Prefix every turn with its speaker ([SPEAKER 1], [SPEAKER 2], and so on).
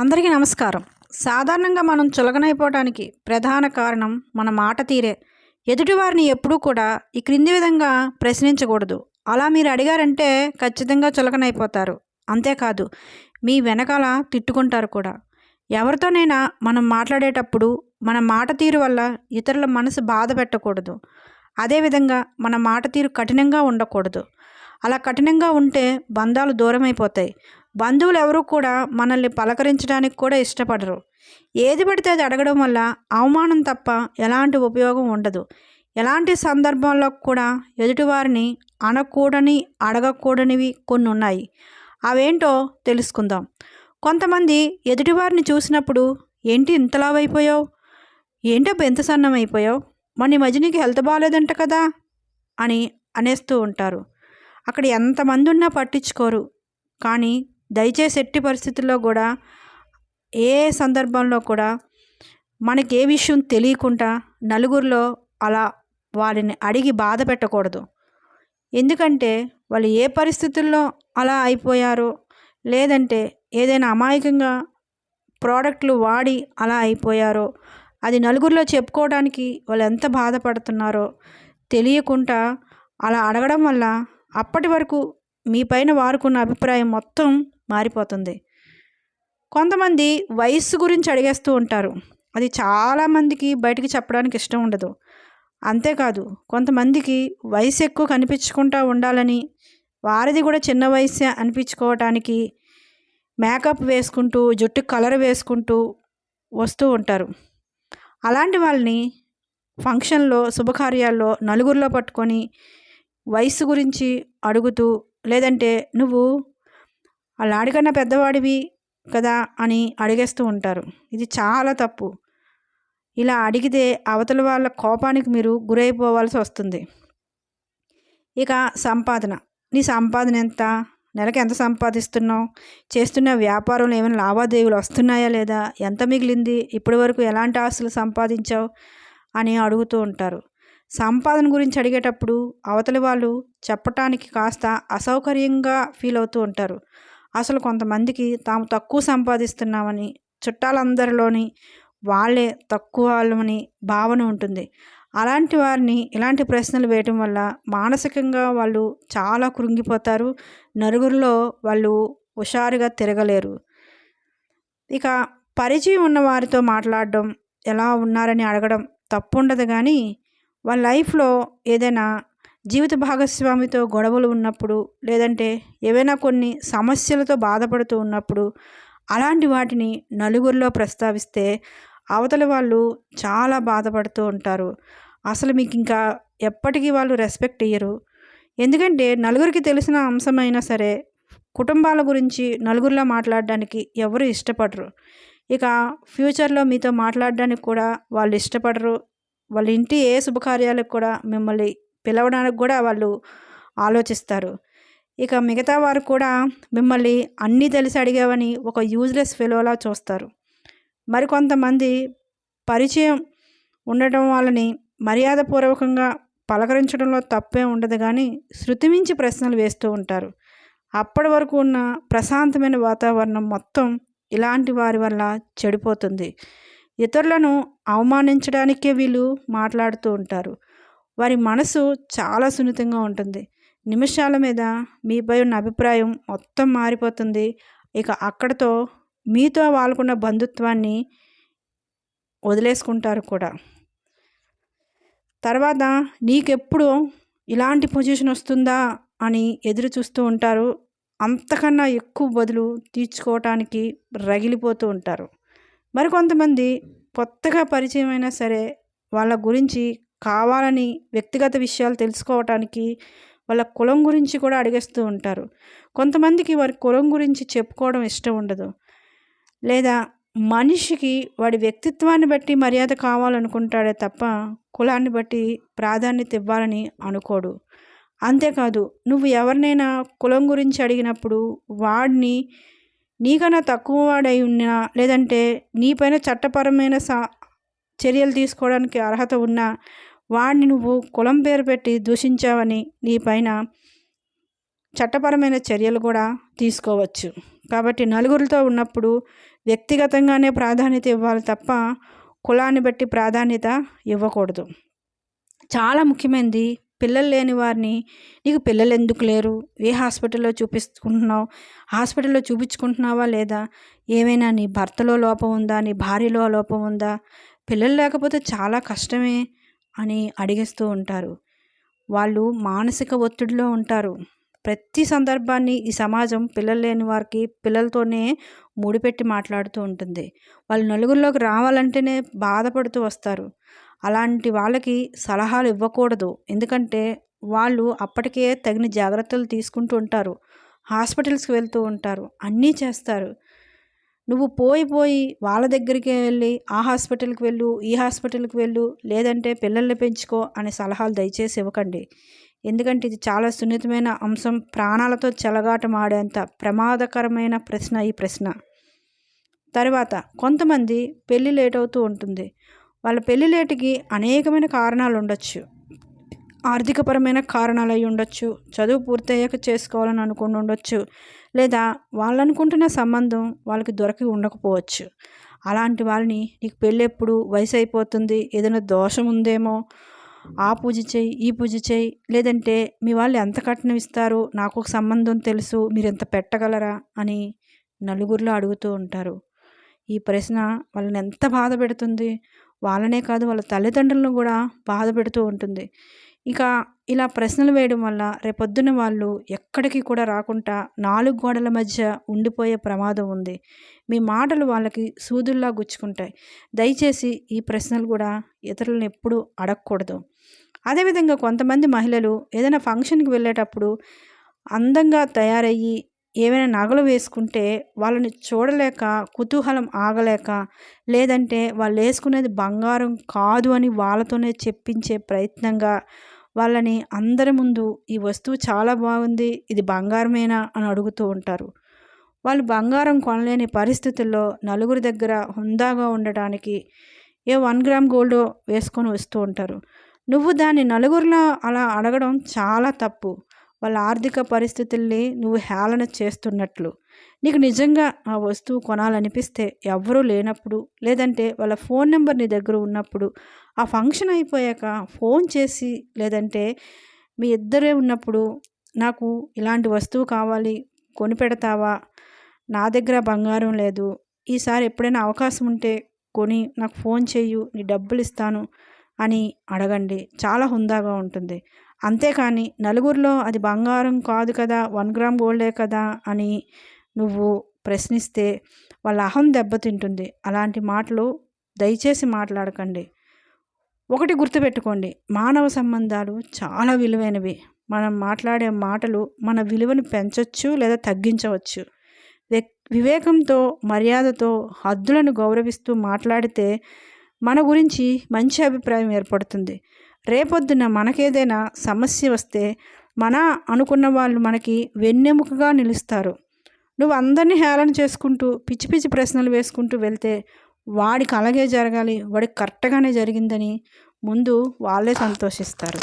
[SPEAKER 1] అందరికీ నమస్కారం. సాధారణంగా మనం చులకనైపోవటానికి ప్రధాన కారణం మన మాట తీరే. ఎదుటివారిని ఎప్పుడూ కూడా ఈ క్రింది విధంగా ప్రశ్నించకూడదు. అలా మీరు అడిగారంటే ఖచ్చితంగా చులకనైపోతారు. అంతేకాదు మీ వెనకాల తిట్టుకుంటారు కూడా. ఎవరితోనైనా మనం మాట్లాడేటప్పుడు మన మాట తీరు వల్ల ఇతరుల మనసు బాధ పెట్టకూడదు. అదేవిధంగా మన మాట తీరు కఠినంగా ఉండకూడదు. అలా కఠినంగా ఉంటే బంధాలు దూరమైపోతాయి. బంధువులు ఎవరు కూడా మనల్ని పలకరించడానికి కూడా ఇష్టపడరు. ఏది పడితే అది అడగడం వల్ల అవమానం తప్ప ఎలాంటి ఉపయోగం ఉండదు. ఎలాంటి సందర్భంలో కూడా ఎదుటివారిని అనకూడని అడగకూడనివి కొన్ని ఉన్నాయి. అవేంటో తెలుసుకుందాం. కొంతమంది ఎదుటివారిని చూసినప్పుడు ఏంటి ఇంతలావైపోయావు? ఏంటో ఎంత సన్నం అయిపోయావు మన ఈ మధ్య నీకు హెల్త్ బాగాలేదంట కదా అని అనేస్తూ ఉంటారు. అక్కడ ఎంతమంది ఉన్నా పట్టించుకోరు. కానీ దయచేసి ఎట్టి పరిస్థితుల్లో కూడా ఏ సందర్భంలో కూడా మనకి ఏ విషయం తెలియకుండా నలుగురిలో అలా వారిని అడిగి బాధ పెట్టకూడదు. ఎందుకంటే వాళ్ళు ఏ పరిస్థితుల్లో అలా అయిపోయారో లేదంటే ఏదైనా అమాయకంగా ప్రోడక్ట్లు వాడి అలా అయిపోయారో అది నలుగురిలో చెప్పుకోవడానికి వాళ్ళు ఎంత బాధపడుతున్నారో తెలియకుండా అలా అడగడం వల్ల అప్పటి వరకు మీ పైన వారుకున్న అభిప్రాయం మొత్తం మారిపోతుంది. కొంతమంది వయస్సు గురించి అడిగేస్తూ ఉంటారు. అది చాలామందికి బయటికి చెప్పడానికి ఇష్టం ఉండదు. అంతేకాదు కొంతమందికి వయసు ఎక్కువ కనిపించుకుంటూ ఉండాలని వారిది కూడా చిన్న వయసు అనిపించుకోవటానికి మేకప్ వేసుకుంటూ జుట్టు కలర్ వేసుకుంటూ వస్తూ ఉంటారు. అలాంటి వాళ్ళని ఫంక్షన్లో శుభకార్యాల్లో నలుగురిలో పట్టుకొని వయసు గురించి అడుగుతూ లేదంటే నువ్వు వాళ్ళాడికన్నా పెద్దవాడివి కదా అని అడిగేస్తూ ఉంటారు. ఇది చాలా తప్పు. ఇలా అడిగితే అవతల వాళ్ళ కోపానికి మీరు గురైపోవాల్సి వస్తుంది. ఇక సంపాదన. నీ సంపాదన ఎంత? నెలకి ఎంత సంపాదిస్తున్నావు? చేస్తున్న వ్యాపారంలో ఏమైనా లావాదేవీలు వస్తున్నాయా లేదా? ఎంత మిగిలింది? ఇప్పటి వరకు ఎలాంటి ఆస్తులు సంపాదించావు? అని అడుగుతూ ఉంటారు. సంపాదన గురించి అడిగేటప్పుడు అవతలి వాళ్ళు చెప్పటానికి కాస్త అసౌకర్యంగా ఫీల్ అవుతూ ఉంటారు. అసలు కొంతమందికి తాము తక్కువ సంపాదిస్తున్నామని చుట్టాలందరిలోని వాళ్ళే తక్కువ వాళ్ళమని భావన ఉంటుంది. అలాంటి వారిని ఇలాంటి ప్రశ్నలు వేయటం వల్ల మానసికంగా వాళ్ళు చాలా కృంగిపోతారు. నలుగురిలో వాళ్ళు హుషారుగా తిరగలేరు. ఇక పరిచయం ఉన్న వారితో మాట్లాడడం ఎలా ఉన్నారని అడగడం తప్పు ఉండదు కానీ వాళ్ళ లైఫ్లో ఏదైనా జీవిత భాగస్వామితో గొడవలు ఉన్నప్పుడు లేదంటే ఏవైనా కొన్ని సమస్యలతో బాధపడుతూ ఉన్నప్పుడు అలాంటి వాటిని నలుగురిలో ప్రస్తావిస్తే అవతల వాళ్ళు చాలా బాధపడుతూ ఉంటారు. అసలు మీకు ఇంకా ఎప్పటికీ వాళ్ళు రెస్పెక్ట్ ఇయ్యరు. ఎందుకంటే నలుగురికి తెలిసిన అంశమైనా సరే కుటుంబాల గురించి నలుగురిలో మాట్లాడడానికి ఎవరు ఇష్టపడరు. ఇక ఫ్యూచర్లో మీతో మాట్లాడడానికి కూడా వాళ్ళు ఇష్టపడరు. వాళ్ళ ఇంటి ఏ శుభకార్యాలకు కూడా మిమ్మల్ని పిలవడానికి కూడా వాళ్ళు ఆలోచిస్తారు. ఇక మిగతా వారు కూడా మిమ్మల్ని అన్నీ తెలిసి అడిగావని ఒక యూజ్లెస్ ఫెలోలా చూస్తారు. మరికొంతమంది పరిచయం ఉండటం వాళ్ళని మర్యాదపూర్వకంగా పలకరించడంలో తప్పే ఉండదు కానీ శృతిమించి ప్రశ్నలు వేస్తూ ఉంటారు. అప్పటి వరకు ఉన్న ప్రశాంతమైన వాతావరణం మొత్తం ఇలాంటి వారి వల్ల చెడిపోతుంది. ఇతరులను అవమానించడానికే వీళ్ళు మాట్లాడుతూ ఉంటారు. వారి మనసు చాలా సున్నితంగా ఉంటుంది. నిమిషాల మీద మీపై ఉన్న అభిప్రాయం మొత్తం మారిపోతుంది. ఇక అక్కడతో మీతో వాళ్ళకున్న బంధుత్వాన్ని వదిలేసుకుంటారు కూడా. తర్వాత నీకెప్పుడు ఇలాంటి పొజిషన్ వస్తుందా అని ఎదురు చూస్తూ ఉంటారు. అంతకన్నా ఎక్కువ బదులు తీర్చుకోవటానికి రగిలిపోతూ ఉంటారు. మరికొంతమంది కొత్తగా పరిచయం అయినా సరే వాళ్ళ గురించి కావాలని వ్యక్తిగత విషయాలు తెలుసుకోవటానికి వాళ్ళ కులం గురించి కూడా అడిగేస్తూ ఉంటారు. కొంతమందికి వారి కులం గురించి చెప్పుకోవడం ఇష్టం ఉండదు. లేదా మనిషికి వాడి వ్యక్తిత్వాన్ని బట్టి మర్యాద కావాలనుకుంటాడే తప్ప కులాన్ని బట్టి ప్రాధాన్యత ఇవ్వాలని అనుకోడు. అంతేకాదు నువ్వు ఎవరినైనా కులం గురించి అడిగినప్పుడు వాడిని నీకన్నా తక్కువ వాడై ఉన్నా లేదంటే నీపైన చట్టపరమైన సా చర్యలు తీసుకోవడానికి అర్హత ఉన్నా వాడిని నువ్వు కులం పేరు పెట్టి దూషించావని నీపైన చట్టపరమైన చర్యలు కూడా తీసుకోవచ్చు. కాబట్టి నలుగురితో ఉన్నప్పుడు వ్యక్తిగతంగానే ప్రాధాన్యత ఇవ్వాలి తప్ప కులాన్ని బట్టి ప్రాధాన్యత ఇవ్వకూడదు. చాలా ముఖ్యమైనది పిల్లలు లేని వారిని నీకు పిల్లలు ఎందుకు లేరు? ఏ హాస్పిటల్లో చూపించుకుంటున్నావు హాస్పిటల్లో చూపించుకుంటున్నావా లేదా? ఏమైనా నీ భర్తలో లోపం ఉందా? నీ భార్యలో లోపం ఉందా? పిల్లలు లేకపోతే చాలా కష్టమే. అని అడిగేస్తూ ఉంటారు. వాళ్ళు మానసిక ఒత్తిడిలో ఉంటారు. ప్రతి సందర్భాన్ని ఈ సమాజం పిల్లలు లేని వారికి పిల్లలతోనే ముడిపెట్టి మాట్లాడుతూ ఉంటుంది. వాళ్ళు నలుగురిలోకి రావాలంటేనే బాధపడుతూ వస్తారు. అలాంటి వాళ్ళకి సలహాలు ఇవ్వకూడదు. ఎందుకంటే వాళ్ళు అప్పటికే తగిన జాగ్రత్తలు తీసుకుంటూ ఉంటారు. హాస్పిటల్స్కి వెళ్తూ ఉంటారు. అన్నీ చేస్తారు. నువ్వు పోయి పోయి వాళ్ళ దగ్గరికి వెళ్ళి ఆ హాస్పిటల్కి వెళ్ళు ఈ హాస్పిటల్కి వెళ్ళు లేదంటే పిల్లల్ని పెంచుకో అనే సలహాలు దయచేసి ఇవ్వకండి. ఎందుకంటే ఇది చాలా సున్నితమైన అంశం. ప్రాణాలతో చెలగాటమాడేంత ప్రమాదకరమైన ప్రశ్న ఈ ప్రశ్న. తర్వాత కొంతమంది పెళ్ళి లేట్ అవుతూ ఉంటుంది. వాళ్ళ పెళ్ళి లేటుకి అనేకమైన కారణాలు ఉండొచ్చు. ఆర్థికపరమైన కారణాలు అయి ఉండొచ్చు చదువు పూర్తయ్యాక చేసుకోవాలని అనుకుని ఉండొచ్చు లేదా వాళ్ళనుకుంటున్న సంబంధం వాళ్ళకి దొరకి ఉండకపోవచ్చు. అలాంటి వాళ్ళని నీకు పెళ్ళి ఎప్పుడు వయసు అయిపోతుంది ఏదైనా దోషం ఉందేమో ఆ పూజ చేయి ఈ పూజ చేయి లేదంటే మీ వాళ్ళు ఎంత కట్నం ఇస్తారు నాకు ఒక సంబంధం తెలుసు మీరు ఎంత పెట్టగలరా అని నలుగురిలో అడుగుతూ ఉంటారు. ఈ ప్రశ్న వాళ్ళని ఎంత బాధ పెడుతుంది? వాళ్ళనే కాదు వాళ్ళ తల్లిదండ్రులను కూడా బాధ పెడుతూ ఉంటుంది. ఇక ఇలా ప్రశ్నలు వేయడం వల్ల రేపొద్దున వాళ్ళు ఎక్కడికి కూడా రాకుండా నాలుగు గోడల మధ్య ఉండిపోయే ప్రమాదం ఉంది. మీ మాటలు వాళ్ళకి సూదుల్లా గుచ్చుకుంటాయి. దయచేసి ఈ ప్రశ్నలు కూడా ఇతరులను ఎప్పుడూ అడగకూడదు. అదేవిధంగా కొంతమంది మహిళలు ఏదైనా ఫంక్షన్కి వెళ్ళేటప్పుడు అందంగా తయారయ్యి ఏమైనా నగలు వేసుకుంటే వాళ్ళని చూడలేక కుతూహలం ఆగలేక లేదంటే వాళ్ళు వేసుకునేది బంగారం కాదు అని వాళ్ళతోనే చెప్పించే ప్రయత్నంగా వాళ్ళని అందరి ముందు ఈ వస్తువు చాలా బాగుంది ఇది బంగారమేనా అని అడుగుతూ ఉంటారు. వాళ్ళు బంగారం కొనలేని పరిస్థితుల్లో నలుగురి దగ్గర హుందాగా ఉండటానికి ఏ వన్ గ్రామ్ గోల్డ్ వేసుకొని వస్తూ ఉంటారు. నువ్వు దాన్ని నలుగురిలో అలా అడగడం చాలా తప్పు. వాళ్ళ ఆర్థిక పరిస్థితుల్ని నువ్వు హేళన చేస్తున్నట్లు. నీకు నిజంగా ఆ వస్తువు కొనాలనిపిస్తే ఎవ్వరూ లేనప్పుడు లేదంటే వాళ్ళ ఫోన్ నెంబర్ నీ దగ్గర ఉన్నప్పుడు ఆ ఫంక్షన్ అయిపోయాక ఫోన్ చేసి లేదంటే మీ ఇద్దరే ఉన్నప్పుడు నాకు ఇలాంటి వస్తువు కావాలి కొనిపెడతావా నా దగ్గర బంగారం లేదు. ఈసారి ఎప్పుడైనా అవకాశం ఉంటే కొని నాకు ఫోన్ చేయు నీ డబ్బులు ఇస్తాను అని అడగండి. చాలా హుందాగా ఉంటుంది. అంతేకాని నలుగురిలో అది బంగారం కాదు కదా వన్ గ్రామ్ గోల్డే కదా అని నువ్వు ప్రశ్నిస్తే వాళ్ళ అహం దెబ్బతింటుంది అలాంటి మాటలు దయచేసి మాట్లాడకండి. ఒకటి గుర్తుపెట్టుకోండి. మానవ సంబంధాలు చాలా విలువైనవి. మనం మాట్లాడే మాటలు మన విలువను పెంచవచ్చు లేదా తగ్గించవచ్చు. వివేకంతో మర్యాదతో హద్దులను గౌరవిస్తూ మాట్లాడితే మన గురించి మంచి అభిప్రాయం ఏర్పడుతుంది. రేపొద్దున మనకేదైనా సమస్య వస్తే మన అనుకున్న వాళ్ళు మనకి వెన్నెముకగా నిలుస్తారు. నువ్వు అందరినీ హేళన చేసుకుంటూ పిచ్చి పిచ్చి ప్రశ్నలు వేసుకుంటూ వెళ్తే వాడికి అలాగే జరగాలి వాడికి కరెక్ట్గానే జరిగిందని ముందు వాళ్ళే సంతోషిస్తారు.